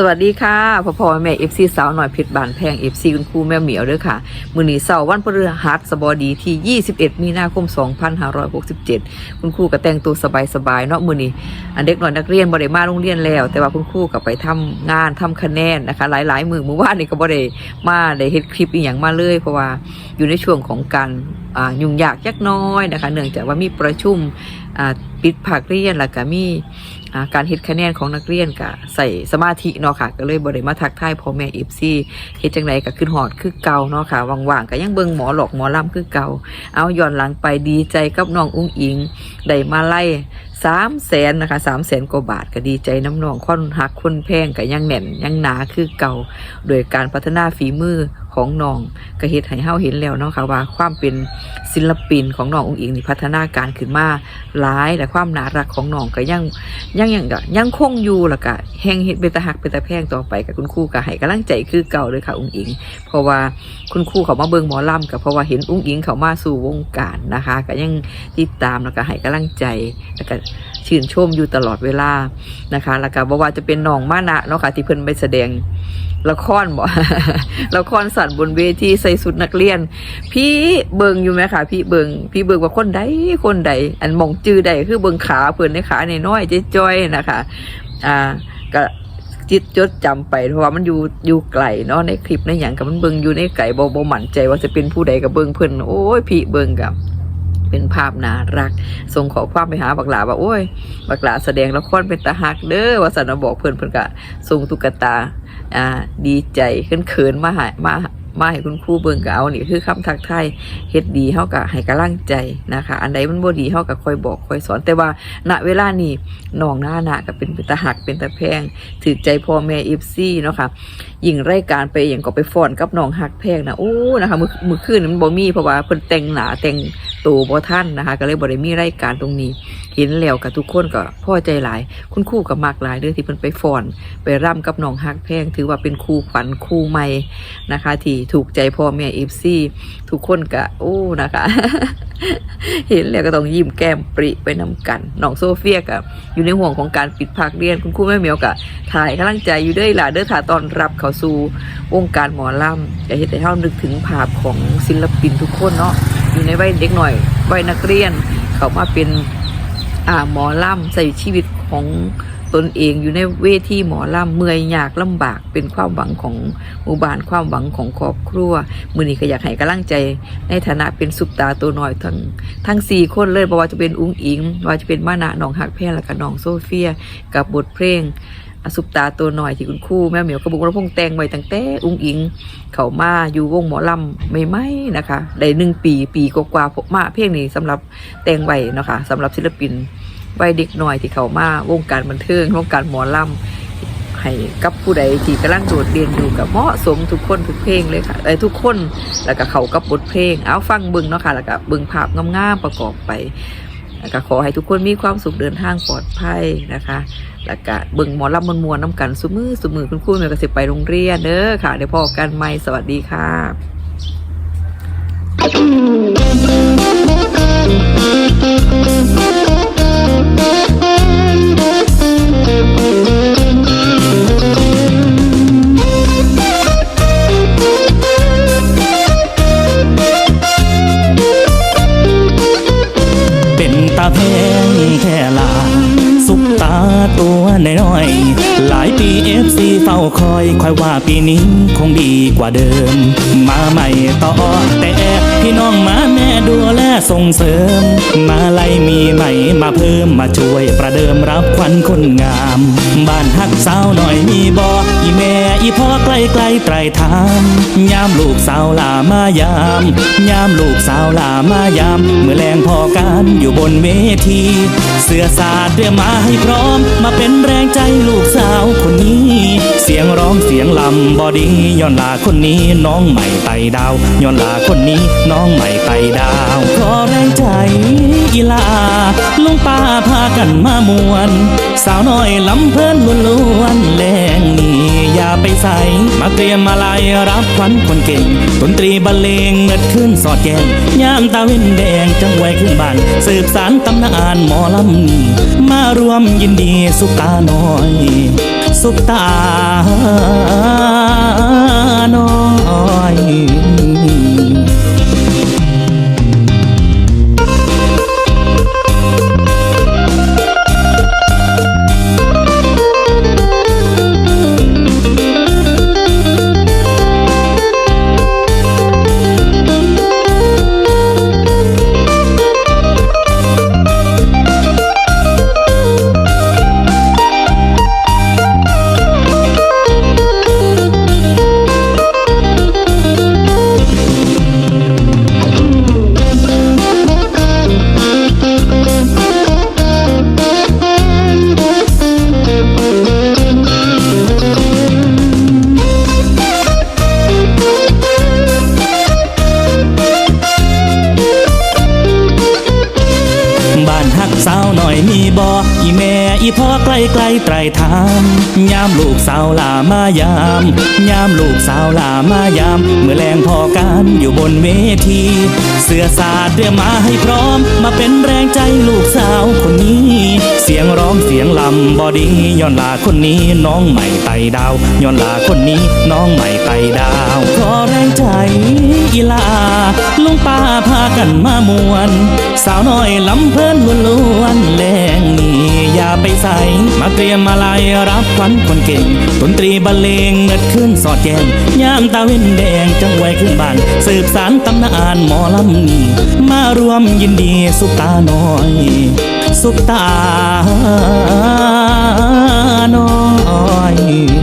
สวัสดีค่ะพ่อพ่อแม่เอฟซีสาวหน่อยเพชรบานแพงเอฟซีคุณครูแม่เหมียวเด้อค่ะ มือหนีเสาร์วันพฤหัสบดีที่ 21 มีนาคม 2567 คุณครูก็แต่งตัวสบายๆเนาะมือหนีอันเด็กหน่อยนักเรียนบ่ได้มาโรงเรียนแล้ว แต่ว่าคุณครูก็ไปทำงานทำคะแนนนะคะ หลายๆ มือมือว่านนี่ก็บ่ได้มาได้เฮ็ดคลิปอีหยังมาเลยเพราะว่าอยู่ในช่วงของการยุ่งยากยักน้อยนะคะ เนื่องจากว่ามีประชุมปิดภาคเรียนแล้วก็มี การเฮ็ดคะแนนของนักเรียนก็ใส่สมาธิเนาะค่ะ ก็เลยบ่ได้มาทักทายพ่อแม่ FC เฮ็ดจังไดก็ขึ้นฮอดคือเก่าเนาะค่ะว่างๆก็ยังเบิ่งหมอหลอกหมอลำคือเก่า เอาย้อนหลังไปดีใจกับน้องอุ้งอิงได้มาไล่3แสนนะคะ3แสนกว่าบาทก็ดีใจน้ำน้องคนหักคนแพงก็ยังแน่นยังหนาคือเก่า โดยการพัฒนาฝีมือของน้องก็เฮ็ดให้เฮาเห็นแล้วเนาะค่ะว่าความเป็นศิลปินของน้องอุ้งอิงนี่พัฒนาการขึ้นมาหลายและความน่ารักของน้องก็ยังยังยังก็ยังคงอยู่แล้วก็แห้งเฮ็ดเป็นตาหักเป็นตาแพงต่อไปกับคุณครูก็ให้กำลังใจคือเก่าเลยค่ะอุ้งอิง เพราะว่าคุณครูเขามาเบิ่งหมอลำกับเพราะว่าเห็นอุ้งอิงเขามาสู่วงการนะคะ ก็ยังติดตามแล้วก็ให้กำลังใจแล้วก็ชื่นชมอยู่ตลอดเวลานะคะแล้วก็บ่ว่าจะเป็นน้องมานะเนาะค่ะที่เพิ่นไปแสดงละครบ่ละครสัตว์บนเวทีใส่สุดนักเรียน พี่เบิงอยู่ไหมคะพี่เบิงพี่เบิงว่าคนใดคนใดอันมองจือใดคือเบิงขาเพื่อนในขาในน้อยๆจ้อยนะคะอ่าก็จิตจดจำไปเพราะว่ามันอยู่อยู่ไกลเนาะในคลิปในอย่างกับมันเบิงอยู่ในไกลบ่บ่หมั่นใจว่าจะเป็นผู้ใดกับเบิงเพื่อนโอ้ยพี่เบิงกับเป็นภาพน่ารัก ส่งขอความไปหาบักหลาว่าโอ้ย บักหลาแสดงละครเป็นตาหักเด้อว่าสันบอกเพื่อนเพื่อนกะส่งตุ๊กตา อ่า ดีใจขึ้นเขินๆมาใหายมามาให้คุณครูเบิ่งก็เอานี่คือคำทักทายเฮ็ดดีเฮาก็ให้กำลังใจนะคะ อันใดมันบ่ดีเฮาก็ค่อยบอกค่อยสอน แต่ว่าณเวลานี้น้องหน้าหนาก็เป็นตาหักเป็นตาแพงถือใจพ่อแม่ FC เนาะค่ะยิ่งรายการไปอย่างก็ไปฟ้อนกับน้องหักแพงนะโอ้นะคะมือมือคืนมันบ่มีเพราะว่าเพิ่นแต่งหนาแต่งตัวบ่ทันนะคะ ก็เลยบ่ได้มีรายการตรงนี้ เห็นแล้วกับทุกคนก็พ่อใจหลาย คุณครูก็มักหลายเด้อที่เพิ่นไปฟอน ไปร่ำกับน้องฮักแพง ถือว่าเป็นครูขวัญครูใหม่นะคะ ที่ถูกใจพ่อแม่เอฟซีทุกคนก็โอ้นะคะ เห็นแล้วก็ต้องยิ้มแก้มปริไปนำกันน้องโซเฟียกับอยู่ในห่วงของการปิดภาคเรียน คุณครูแม่เหมียวกับถ่ายกำลังใจอยู่ด้อล่ะเด้อถ่าตอนรับเขาสู่วงการหมอลำจะเห็นแต่เท่านึกถึงภาพของศิลปินทุกคนเนาะอยู่ในวัยเด็กหน่อยวัยนักเรียน เขามาเป็น หมอลำใส่ชีวิตของตนเองอยู่ในเวทีหมอลำเมื่อยยากลำบากเป็นความหวังของหมู่บ้านความหวังของครอบครัวมือนี้ก็อยากให้กำลังใจ ในฐานะเป็นสุปตาตัวน้อยทั้งทั้งสี่คนเลยบ่ว่าจะเป็นอุ้งอิงว่าจะเป็นมานะน้องหักแพงและก็น้องโซเฟีย กับบทเพลง สุปตาตัวหน้อยที่คุณครูแม่เหมียวกระบุกระพงแตงไว้ตั้งแต่อุ้งอิง เขามาอยู่วงหมอลำไม่ไม่นะคะได้หนึ่งปีปีกว่าๆพมาเพลงนี้สำหรับแตงไว้นะคะสำหรับศิลปินวัยเด็กหน่อยที่เขามาวงการบันเทิงวงการหมอลำให้กับผู้ใดที่กำลังโดดเรียนอยู่กับเหมาะสมทุกคนทุกเพลงเลยค่ะเอ้ทุกคนแล้วก็เขากับบทเพลง เอาฟังเบึงเนาะค่ะแล้วก็เบึงภาพงามๆประกอบไป แล้วก็ขอให้ทุกคนมีความสุขเดินทางปลอดภัยนะคะ แล้วก็เบิ่งหมอลำมวนๆน้ำกันสุมือสุมือคุณครูแม่ก็สิไปโรงเรียนเด้อค่ะเดี๋ยวพอกันใหม่สวัสดีค่ะ ปีนี้คงดีกว่าเดิม มาใหม่ต่อแต่พี่น้องมาแม่ดูแลส่งเสริม มาไล่มีใหม่มาเพิ่มมาช่วยประเดิมรับควันคนงาม บ้านฮักสาวหน่อยมีบออีแม่อีพ่อใกล้ใกลไตรทามยามลูกสาวลามายาม ยามลูกสาวลามายาม เมื่อแรงพอกันอยู่บนเวที เสื้อสาดเตรียมมาให้พร้อม มาเป็นแรงใจลูกสาวคนนี้ งลำบอดีย้อนลาคนนี้น้องใหม่ไต่ดาวย้อนลาคนนี้น้องใหม่ไต่ดาวขอแรงใจอีลาลุงป้าพากันมามวน สาวน้อยลำเพลินล้วนแรงนี่อย่าไปใส่มาเตรียมมาลายรับขวัญคนเก่งดนตรีบรรเลงเงิดขึ้นสอดแกงยามตาเว้นแดงจังไว้ขึ้นบ้านสืบสารตำนานหมอลำนี่มารวมยินดีสุตาน้อย สุปตาน้อย อีพ่อใกล้ไกลไตรทามยามลูกสาวลามายาม ยามลูกสาวลามายาม เมื่อแรงพอกันอยู่บนเวที เสื้อสาดเตรียมมาให้พร้อม มาเป็นแรงใจลูกสาวคนนี้ เสียงร้องเสียงลำบอดีย้อนลาคนนี้น้องใหม่ไต่ดาวย้อนลาคนนี้น้องใหม่ไต่ดาว ลุงป้าพากันมามวน สาวน้อยลำเพลินล้วนแรงนี่อย่าไปใส่มาเตรียมมาลายรับขวัญคนเก่งดนตรีบรรเลงเงิดขึ้นสอดแจงยามตาเว้นแดงจังไวขึ้นบ้าน สืบสารตำนานหมอลำนี่มารวมยินดีสุตาน้อย สุตาน้